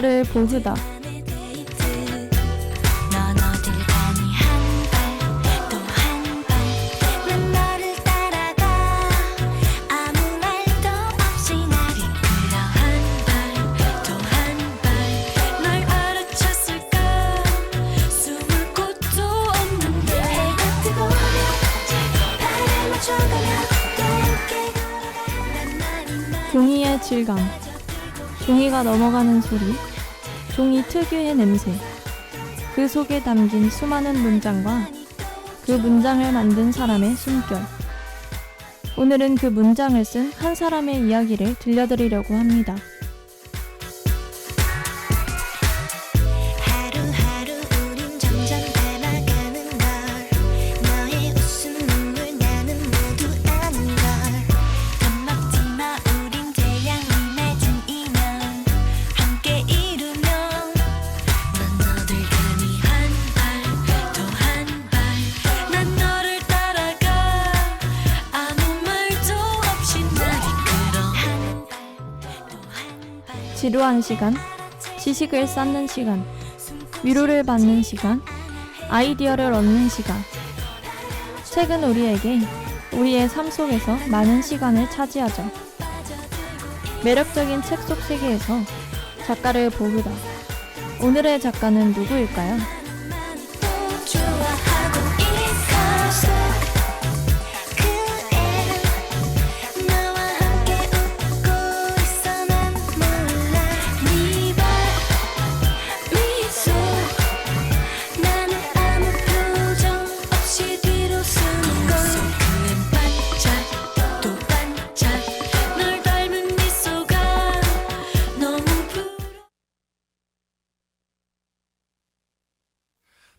말이 말 종이의 질감. 종이가 넘어가는 소리. 종이 특유의 냄새. 그 속에 담긴 수많은 문장과 그 문장을 만든 사람의 숨결. 오늘은 그 문장을 쓴 한 사람의 이야기를 들려드리려고 합니다. 지루한 시간, 지식을 쌓는 시간, 위로를 받는 시간, 아이디어를 얻는 시간. 책은 우리에게 우리의 삶 속에서 많은 시간을 차지하죠. 매력적인 책 속 세계에서 작가를 보기다. 오늘의 작가는 누구일까요?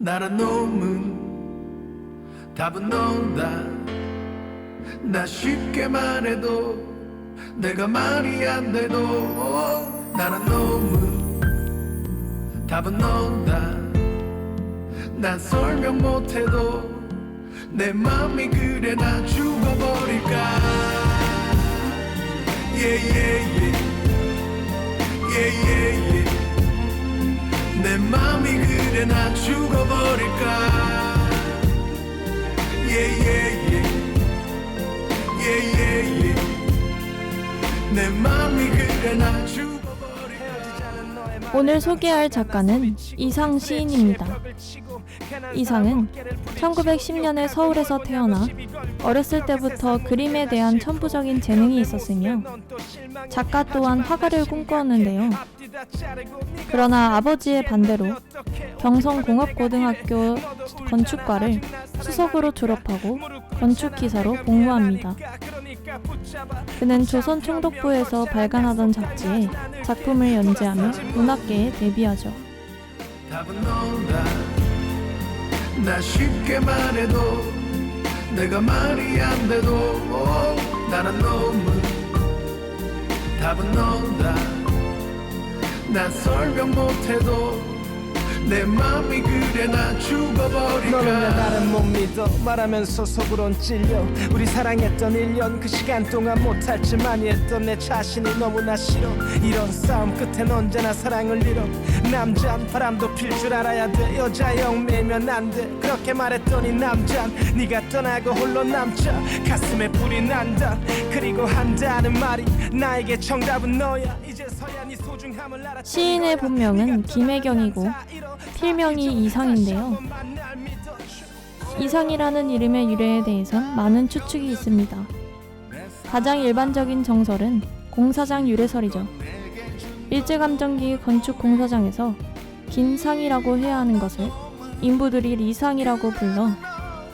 나란 놈은 답은 너다. 나 쉽게 말해도 내가 말이 안 돼도 나란 놈은 답은 너다. 난 설명 못해도 내 맘이 그래 나 죽어버릴까? 예예예 예예예 내 맘이 그래 나 죽어버릴까 예예예 예예예 내 맘이 그래 나 죽어버릴까 오늘 소개할 작가는 이상 시인입니다. 이상은 1910년에 서울에서 태어나 어렸을 때부터 그림에 대한 천부적인 재능이 있었으며 작가 또한 화가를 꿈꾸었는데요. 그러나 아버지의 반대로 경성공업고등학교 건축과를 수석으로 졸업하고 건축기사로 복무합니다. 그는 조선 총독부에서 발간하던 잡지에 작품을 연재하며 문학계에 데뷔하죠. 난 설명 못해도 내 맘이 그래 나 죽어버릴까? 나를 못 믿어. 말하면서 속으론 찔려. 우리 사랑했던 1년 그 시간 동안 못할지 많이 했던 내 자신이 너무나 싫어. 이런 싸움 끝엔 언제나 사랑을 잃어. 남잔 바람도 필 줄 알아야 돼. 여자 영매면 안 돼. 그렇게 말했더니 남잔. 네가 떠나고 홀로 남자. 가슴에 불이 난다. 그리고 한다는 말이 나에게 정답은 너야. 이제 시인의 본명은 김혜경이고 필명이 이상인데요. 이상이라는 이름의 유래에 대해선 많은 추측이 있습니다. 가장 일반적인 정설은 공사장 유래설이죠. 일제감정기 건축 공사장에서 긴상이라고 해야 하는 것을 인부들이 리상이라고 불러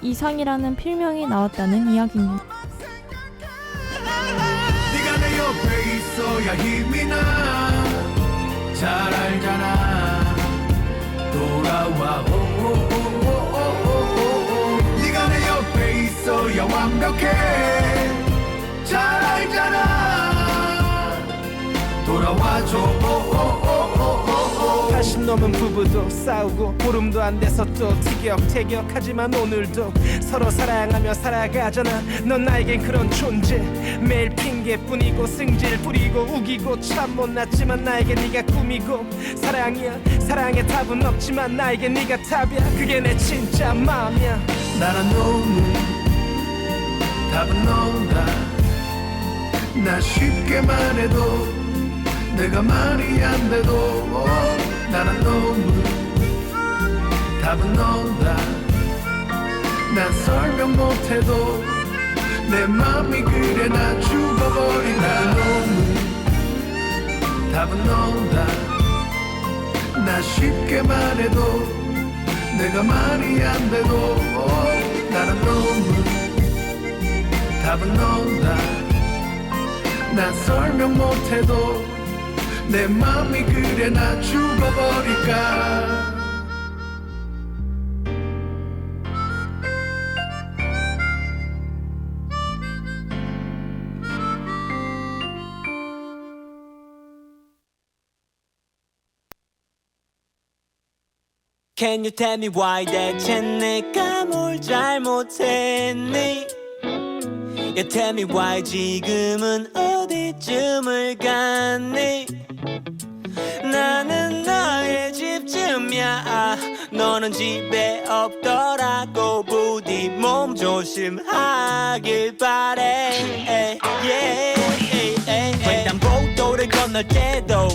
이상이라는 필명이 나왔다는 이야기입니다. 네가 내 옆에 있어야 힘이 나 잘 알잖아. 돌아와. 오오오오오오오. 네가 내 옆에 있어야 완벽해. 잘 알잖아. 돌아와줘 오오오오오오 선 넘은 부부도 싸우고 보름도 안 돼서 또 티격태격 하지만 오늘도 서로 사랑하며 살아가잖아. 넌 나에겐 그런 존재. 매일 핑계뿐이고 승질 부리고 우기고 참 못났지만 나에겐 네가 꿈이고 사랑이야. 사랑의 답은 없지만 나에겐 네가 답이야. 그게 내 진짜 마음이야. 나란 놈은 답은 너다 나 쉽게 말해도 내가 말이 안 돼도 나란 놈은 답은 너다. 난 설명 못해도 내 맘이 그래 나 죽어버린 나란 놈은 답은 너다. 나 쉽게 말해도 내가 말이 안 돼도 나는 놈은 답은 너다. 난 설명 못해도 내 맘이 그래 나 죽어버릴까? Can you tell me why 대체 내가 뭘 잘못했니? You tell me why 지금은 어디쯤을 갔니 아, 너는 집에 없더라고. 부디 몸 조심하길 바래. 에이, 에이, 에이, 에이. 횡단보도를 건널 때도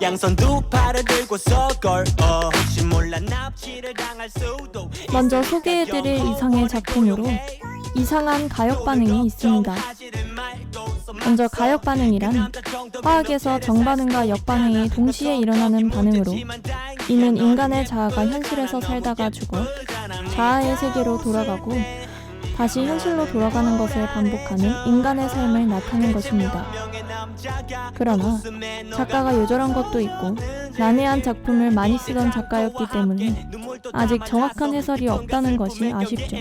양손 두 팔을 들고서 걸. 어, 혹시 몰라 납치를 당할 수도 먼저 소개해드릴 이상의 작품으로 이상한 가역 반응이 있습니다. 먼저 가역 반응이란 화학에서 정반응과 역반응이 동시에 일어나는 반응으로 이는 인간의 자아가 현실에서 살다가 죽어 자아의 세계로 돌아가고 다시 현실로 돌아가는 것을 반복하는 인간의 삶을 나타낸 것입니다. 그러나 작가가 요절한 것도 있고 난해한 작품을 많이 쓰던 작가였기 때문에 아직 정확한 해설이 없다는 것이 아쉽죠.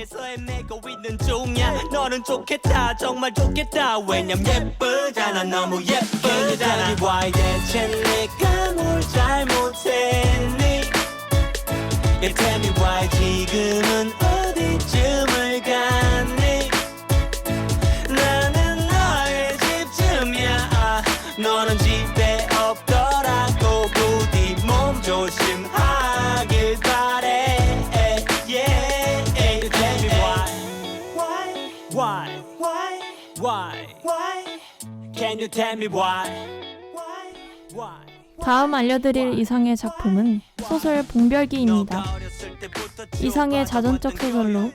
You tell me why 지금은 어디쯤 you tell me why why 다음 알려드릴 이상의 작품은 소설 봉별기입니다. 이상의 자전적 소설로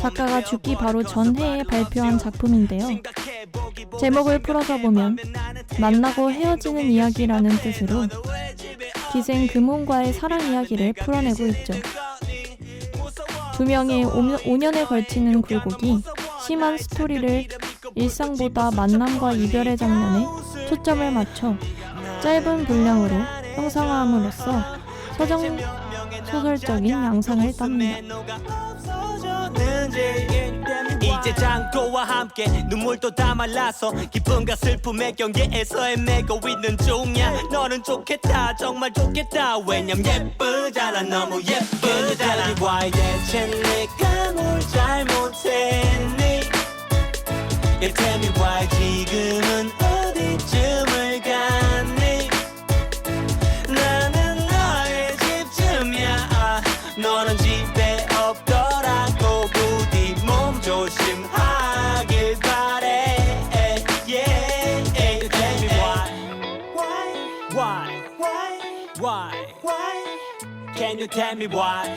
작가가 죽기 바로 전해에 발표한 작품인데요. 제목을 풀어서 보면 만나고 헤어지는 이야기라는 뜻으로 기생 금혼과의 사랑 이야기를 풀어내고 있죠. 두 명의 5년에 걸치는 굴곡이 심한 스토리를 일상보다 만남과 이별의 장면에 초점을 맞춰 짧은 분량으로 형상화함으로써 서정 소설적인 양상을 땁니다. 이제 장도와 함께 눈물도 다 말라서 기쁨과 슬픔의 경계에서 헤매고 있는 중이야. 너는 좋겠다 정말 좋겠다. 왜냐면 예쁘잖아 너무 예쁘잖아. why 대체 내가 뭘 잘못했니 You tell me why 지금은 어디쯤을 갔니 나는 너의 집쯤이야 아, 너는 집에 없더라고 부디 몸 조심하길 바래 yeah, 에이, tell me why why why why why can you tell me why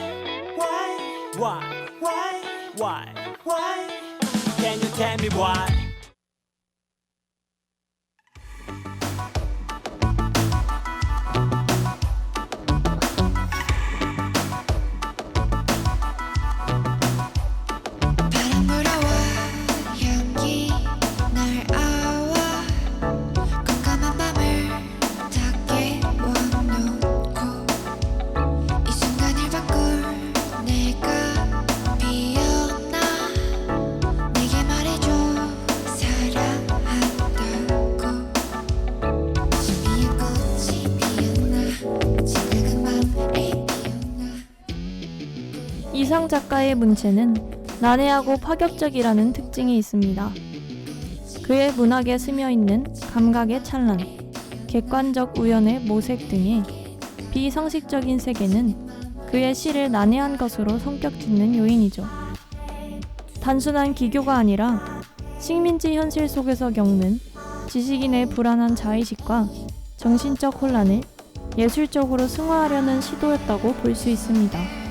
why why why why why why 이상 작가의 문체는 난해하고 파격적이라는 특징이 있습니다. 그의 문학에 스며 있는 감각의 찬란, 객관적 우연의 모색 등의 비상식적인 세계는 그의 시를 난해한 것으로 성격 짓는 요인이죠. 단순한 기교가 아니라 식민지 현실 속에서 겪는 지식인의 불안한 자의식과 정신적 혼란을 예술적으로 승화하려는 시도였다고 볼 수 있습니다.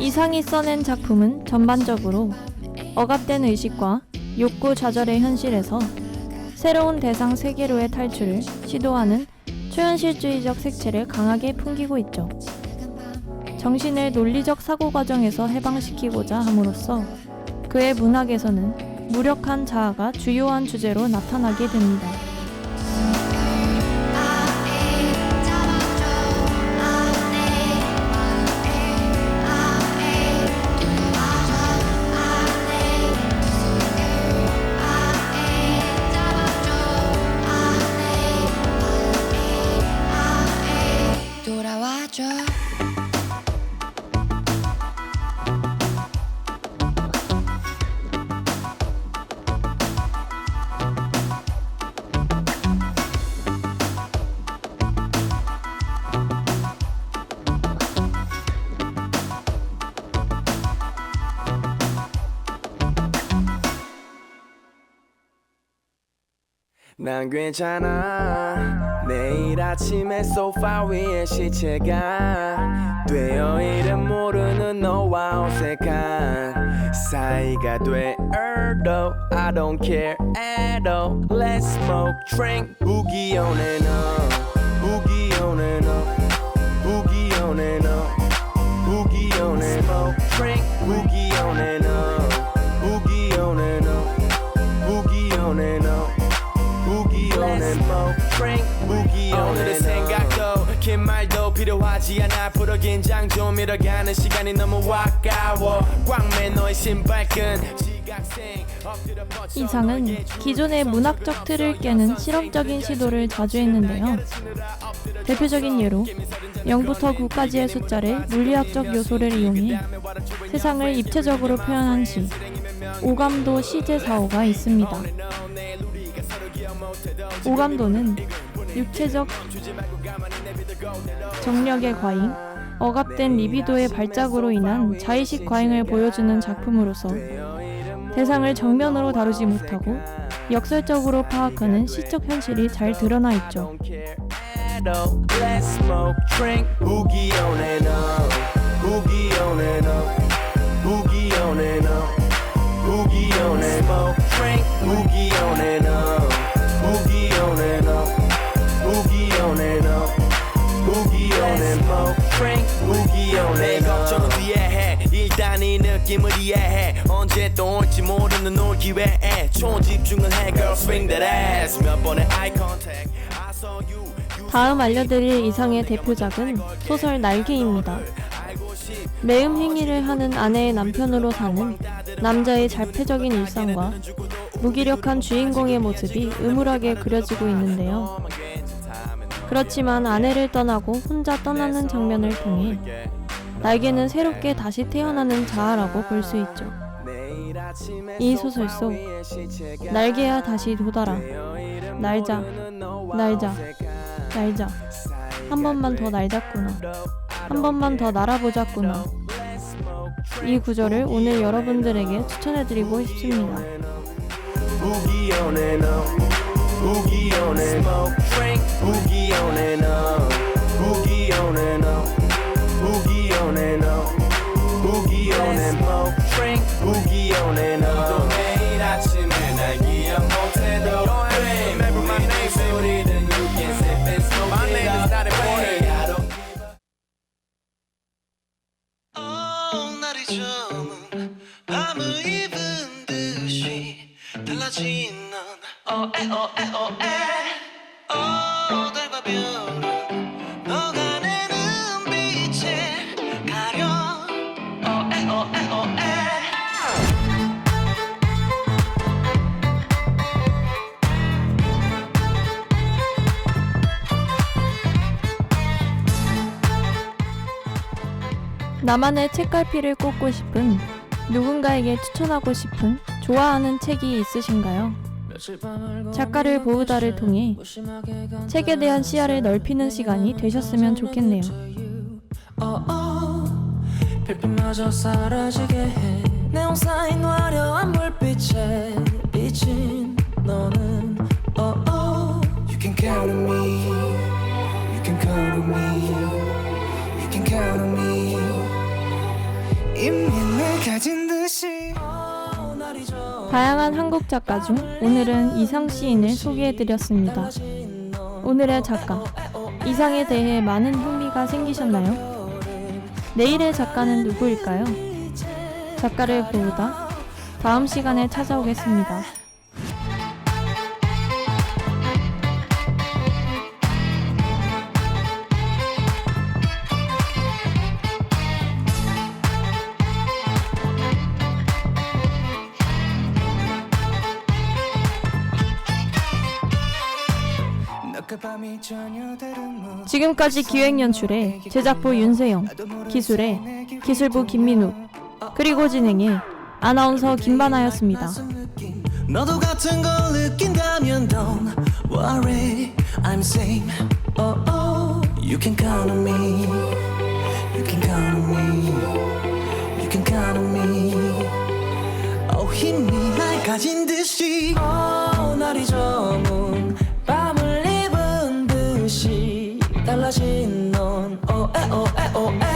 이상이 써낸 작품은 전반적으로 억압된 의식과 욕구 좌절의 현실에서 새로운 대상 세계로의 탈출을 시도하는 초현실주의적 색채를 강하게 풍기고 있죠. 정신을 논리적 사고 과정에서 해방시키고자 함으로써 그의 문학에서는 무력한 자아가 주요한 주제로 나타나게 됩니다. 난 괜찮아. 내일 아침에 소파 위에 시체가 되어 이름 모르는 너와 어색한 사이가 되어도 I don't care at all. Let's smoke drink 부기 온에 너 부기 온에 너 부기 온에 너 부기 온에 smoke drink 부기 온에 긴 말도 필요하지 않아. 프로 긴장 좀 잃어가는 시간이 너무 아까워. 꽉맨 너의 신발끈. 이상은 기존의 문학적 틀을 깨는 실험적인 시도를 자주 했는데요. 대표적인 예로 0부터 9까지의 숫자를 물리학적 요소를 이용해 세상을 입체적으로 표현한 시 오감도 시제사오가 있습니다. 오감도는 육체적 정력의 과잉, 억압된 리비도의 발작으로 인한 자의식 과잉을 보여주는 작품으로서 대상을 정면으로 다루지 못하고 역설적으로 파악하는 시적 현실이 잘 드러나 있죠. boogie 느낌을 이해해. 언제 또 올지 모르는 올 기회에 초집중을 해. Girl, swing that ass. 몇 번의 eye contact. I saw you. 다음 알려드릴 이상의 대표작은 소설 날개입니다. 매음 행위를 하는 아내의 남편으로 사는 남자의 잘패적인 일상과 무기력한 주인공의 모습이 음울하게 그려지고 있는데요. 그렇지만 아내를 떠나고 혼자 떠나는 장면을 통해 날개는 새롭게 다시 태어나는 자아라고 볼 수 있죠. 이 소설 속 날개야 다시 돋아라. 날자, 날자, 날자. 한 번만 더 날잡구나. 한 번만 더 날아보자꾸나. 이 구절을 오늘 여러분들에게 추천해드리고 싶습니다. Boogie on and on, Boogie on. Boogie on it, uh. Boogie on on and blow. Boogie on and 나만의 책갈피를 꽂고 싶은 누군가에게 추천하고 싶은 좋아하는 책이 있으신가요? 작가를 보우다를 통해 책에 대한 시야를 넓히는 시간이 되셨으면 좋겠네요. oh. You can count on me. You can count on me 다양한 한국 작가 중 오늘은 이상 시인을 소개해드렸습니다. 오늘의 작가 이상에 대해 많은 흥미가 생기셨나요? 내일의 작가는 누구일까요? 작가를 보다 다음 시간에 찾아오겠습니다. 지금까지 기획연출의 제작부 윤세영, 기술의 기술부 김민우, 그리고 진행의 아나운서 김바나였습니다. 너도 같은 걸 느낀다면 don't worry I'm same oh oh you can count on me you can count on me you can count on me oh 힘이 날 가진 듯이 oh oh 에 oh 에